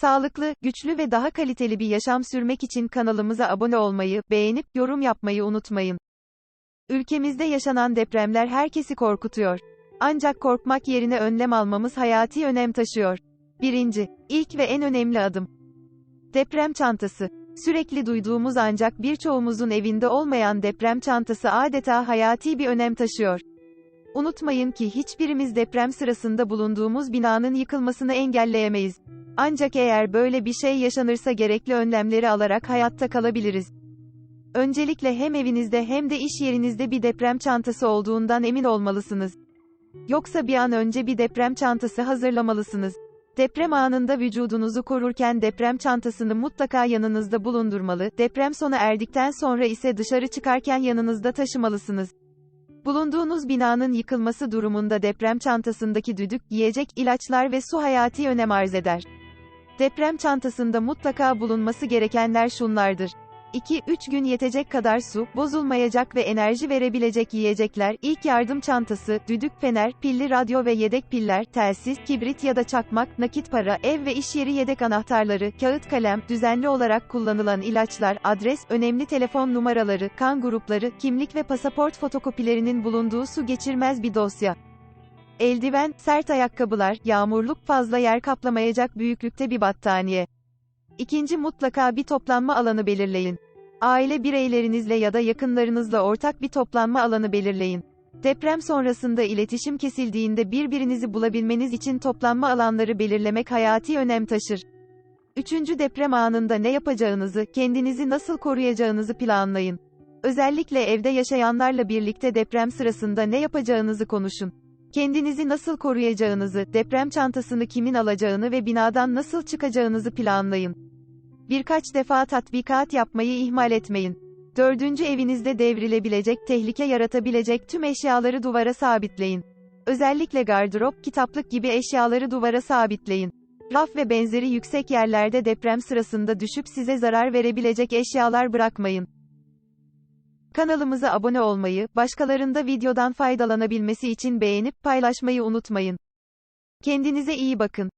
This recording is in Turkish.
Sağlıklı, güçlü ve daha kaliteli bir yaşam sürmek için kanalımıza abone olmayı, beğenip yorum yapmayı unutmayın. Ülkemizde yaşanan depremler herkesi korkutuyor. Ancak korkmak yerine önlem almamız hayati önem taşıyor. Birinci, ilk ve en önemli adım. Deprem çantası. Sürekli duyduğumuz ancak birçoğumuzun evinde olmayan deprem çantası adeta hayati bir önem taşıyor. Unutmayın ki hiçbirimiz deprem sırasında bulunduğumuz binanın yıkılmasını engelleyemeyiz. Ancak eğer böyle bir şey yaşanırsa gerekli önlemleri alarak hayatta kalabiliriz. Öncelikle hem evinizde hem de iş yerinizde bir deprem çantası olduğundan emin olmalısınız. Yoksa bir an önce bir deprem çantası hazırlamalısınız. Deprem anında vücudunuzu korurken deprem çantasını mutlaka yanınızda bulundurmalı, deprem sona erdikten sonra ise dışarı çıkarken yanınızda taşımalısınız. Bulunduğunuz binanın yıkılması durumunda deprem çantasındaki düdük, yiyecek, ilaçlar ve su hayati önem arz eder. Deprem çantasında mutlaka bulunması gerekenler şunlardır. 2-3 gün yetecek kadar su, bozulmayacak ve enerji verebilecek yiyecekler, ilk yardım çantası, düdük fener, pilli radyo ve yedek piller, telsiz, kibrit ya da çakmak, nakit para, ev ve iş yeri yedek anahtarları, kağıt kalem, düzenli olarak kullanılan ilaçlar, adres, önemli telefon numaraları, kan grupları, kimlik ve pasaport fotokopilerinin bulunduğu su geçirmez bir dosya. Eldiven, sert ayakkabılar, yağmurluk fazla yer kaplamayacak büyüklükte bir battaniye. İkinci mutlaka bir toplanma alanı belirleyin. Aile bireylerinizle ya da yakınlarınızla ortak bir toplanma alanı belirleyin. Deprem sonrasında iletişim kesildiğinde birbirinizi bulabilmeniz için toplanma alanları belirlemek hayati önem taşır. Üçüncü deprem anında ne yapacağınızı, kendinizi nasıl koruyacağınızı planlayın. Özellikle evde yaşayanlarla birlikte deprem sırasında ne yapacağınızı konuşun. Kendinizi nasıl koruyacağınızı, deprem çantasını kimin alacağını ve binadan nasıl çıkacağınızı planlayın. Birkaç defa tatbikat yapmayı ihmal etmeyin. Dördüncü evinizde devrilebilecek, tehlike yaratabilecek tüm eşyaları duvara sabitleyin. Özellikle gardırop, kitaplık gibi eşyaları duvara sabitleyin. Raf ve benzeri yüksek yerlerde deprem sırasında düşüp size zarar verebilecek eşyalar bırakmayın. Kanalımıza abone olmayı, başkalarında videodan faydalanabilmesi için beğenip paylaşmayı unutmayın. Kendinize iyi bakın.